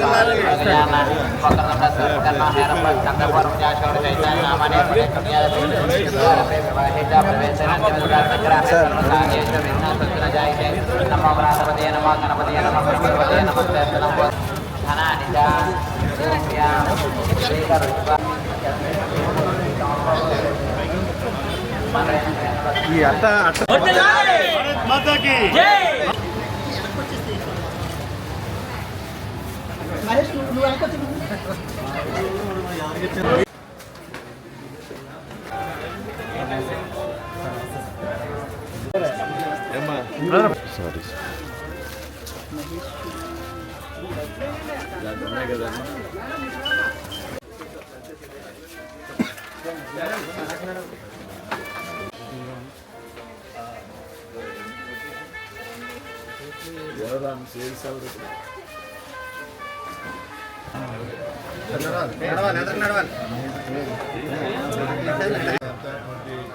Jangan kotor berdasarkan Mata ki. Jai. కదా ఎవరు sales ఎవరు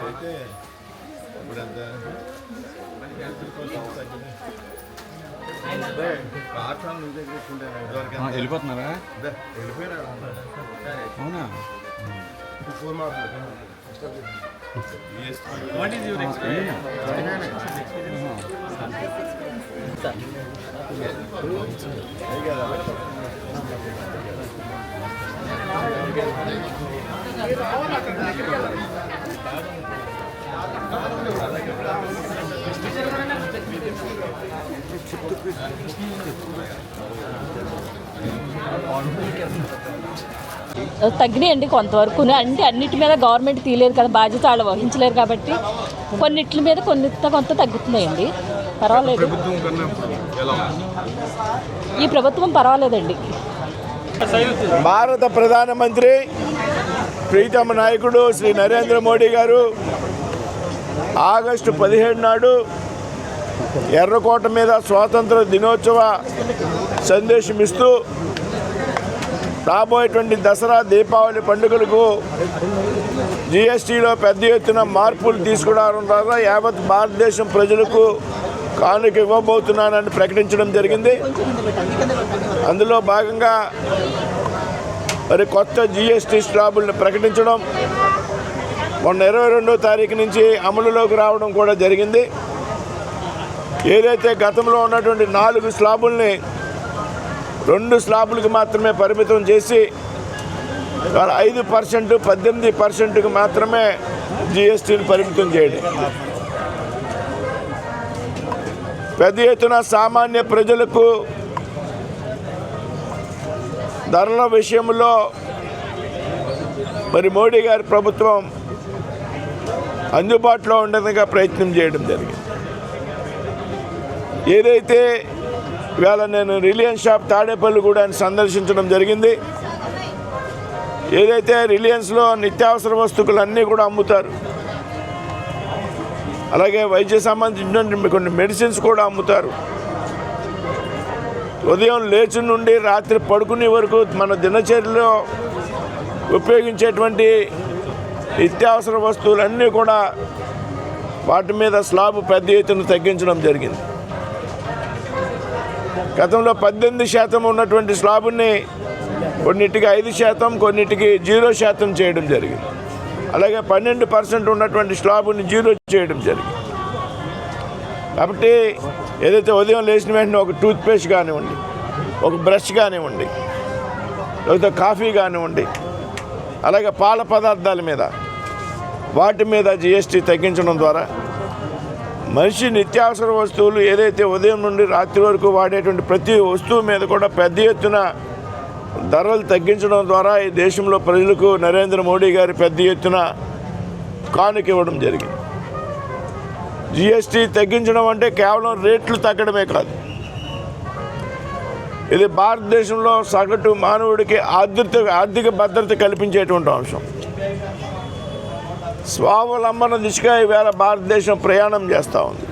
అయితే ఇప్పుడంత ప్లాట్ఫామ్ నువ్వు దగ్గర కూర్చుంటాను ఇదివరకు ఎంత- వెళ్ళిపోతున్నారా ఇదే, వెళ్ళిపోయినా అవునా ఫోర్ మార్క్స్ తగ్గినాయండి కొంతవరకు. అంటే అన్నిటి మీద గవర్నమెంట్ తీయలేదు కదా బాధ్యత వాళ్ళు వహించలేరు కాబట్టి కొన్నిటి మీద కొన్ని కొంత తగ్గుతున్నాయండి. పర్వాలేదు. ఈ ప్రభుత్వం పర్వాలేదండి. భారత ప్రధానమంత్రి ప్రీతమ నాయకుడు శ్రీ నరేంద్ర మోడీ గారు ఆగస్టు పదిహేడు నాడు ఎర్రకోట మీద స్వాతంత్ర దినోత్సవ సందేశం ఇస్తూ రాబోయేటువంటి దసరా దీపావళి పండుగలకు జిఎస్టీలో పెద్ద ఎత్తున మార్పులు తీసుకురావడం ద్వారా యావత్ భారతదేశం ప్రజలకు కానుక ఇవ్వబోతున్నానని ప్రకటించడం జరిగింది. అందులో భాగంగా మరి కొత్త జిఎస్టీ స్లాబుల్ని ప్రకటించడం మొన్న ఇరవై రెండో తారీఖు నుంచి అమలులోకి రావడం కూడా జరిగింది. ఏదైతే గతంలో ఉన్నటువంటి నాలుగు స్లాబుల్ని రెండు స్లాబులకు మాత్రమే పరిమితం చేసి ఐదు పర్సెంట్ పద్దెనిమిది పర్సెంట్కి మాత్రమే జిఎస్టీని పరిమితం చేయడం. పెద్ద ఎత్తున సామాన్య ప్రజలకు ధరల విషయంలో మరి మోడీ గారి ప్రభుత్వం అందుబాటులో ఉండేందుగా ప్రయత్నం చేయడం జరిగింది. ఏదైతే ఇవాళ నేను రిలయన్స్ షాప్ తాడేపల్లి కూడా సందర్శించడం జరిగింది. ఏదైతే రిలయన్స్లో నిత్యావసర వస్తువులు అన్నీ కూడా అమ్ముతారు. అలాగే వైద్య సంబంధించినటువంటి కొన్ని మెడిసిన్స్ కూడా అమ్ముతారు. ఉదయం లేచి నుండి రాత్రి పడుకునే వరకు మన దినచర్యలో ఉపయోగించేటువంటి నిత్యావసర వస్తువులన్నీ కూడా వాటి మీద స్లాబ్ పెద్ద ఎత్తున తగ్గించడం జరిగింది. గతంలో పద్దెనిమిది శాతం ఉన్నటువంటి స్లాబుని కొన్నిటికి ఐదు శాతం కొన్నిటికి జీరో శాతం చేయడం జరిగింది. అలాగే పన్నెండు పర్సెంట్ ఉన్నటువంటి స్లాబుని జీరో చేయడం జరిగింది. కాబట్టి ఏదైతే ఉదయం లేచిన వెంటనే ఒక టూత్పేస్ట్ కానివ్వండి ఒక బ్రష్ కానివ్వండి లేకపోతే కాఫీ కానివ్వండి అలాగే పాల పదార్థాల మీద వాటి మీద జిఎస్టీ తగ్గించడం ద్వారా మనిషి నిత్యావసర వస్తువులు ఏదైతే ఉదయం నుండి రాత్రి వరకు వాడేటువంటి ప్రతి వస్తువు మీద కూడా పెద్ద ఎత్తున ధరలు తగ్గించడం ద్వారా ఈ దేశంలో ప్రజలకు నరేంద్ర మోడీ గారి పెద్ద ఎత్తున కానుక ఇవ్వడం జరిగింది. జిఎస్టీ తగ్గించడం అంటే కేవలం రేట్లు తగ్గడమే కాదు. ఇది భారతదేశంలో సగటు మానవుడికి ఆర్థిక ఆర్థిక భద్రత కల్పించేటువంటి అంశం. స్వావలంబన దిశగా ఈవేళ భారతదేశం ప్రయాణం చేస్తూ ఉంది.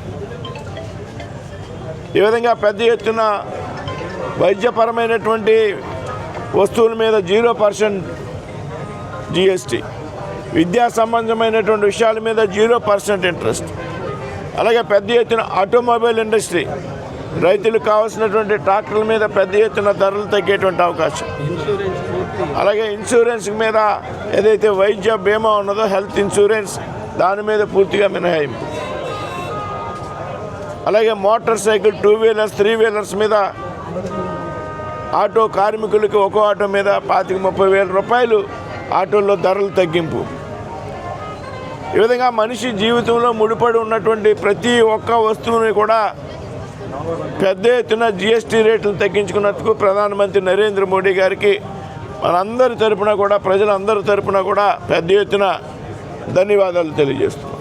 ఈ విధంగా పెద్ద ఎత్తున వైద్యపరమైనటువంటి వస్తువుల మీద జీరో పర్సెంట్ జిఎస్టీ విద్యా సంబంధమైనటువంటి విషయాల మీద జీరో పర్సెంట్ ఇంట్రెస్ట్ అలాగే పెద్ద ఎత్తున ఆటోమొబైల్ ఇండస్ట్రీ రైతులకు కావాల్సినటువంటి ట్రాక్టర్ల మీద పెద్ద ఎత్తున ధరలు తగ్గేటువంటి అవకాశం. అలాగే ఇన్సూరెన్స్ మీద ఏదైతే వైద్య బీమా ఉన్నదో హెల్త్ ఇన్సూరెన్స్ దాని మీద పూర్తిగా మినహాయింపు. అలాగే motorcycle two wheelers three wheelers మీద ఆటో కార్మికులకి ఒక్కో ఆటో మీద పాతిక ముప్పై వేల రూపాయలు ఆటోల్లో ధరలు తగ్గింపు. ఈ విధంగా మనిషి జీవితంలో ముడిపడి ఉన్నటువంటి ప్రతి ఒక్క వస్తువుని కూడా పెద్ద ఎత్తున జిఎస్టీ రేట్లు తగ్గించుకున్నందుకు ప్రధానమంత్రి నరేంద్ర మోడీ గారికి మనందరి తరపున కూడా ప్రజలందరి తరపున కూడా పెద్ద ఎత్తున ధన్యవాదాలు తెలియజేస్తున్నాం.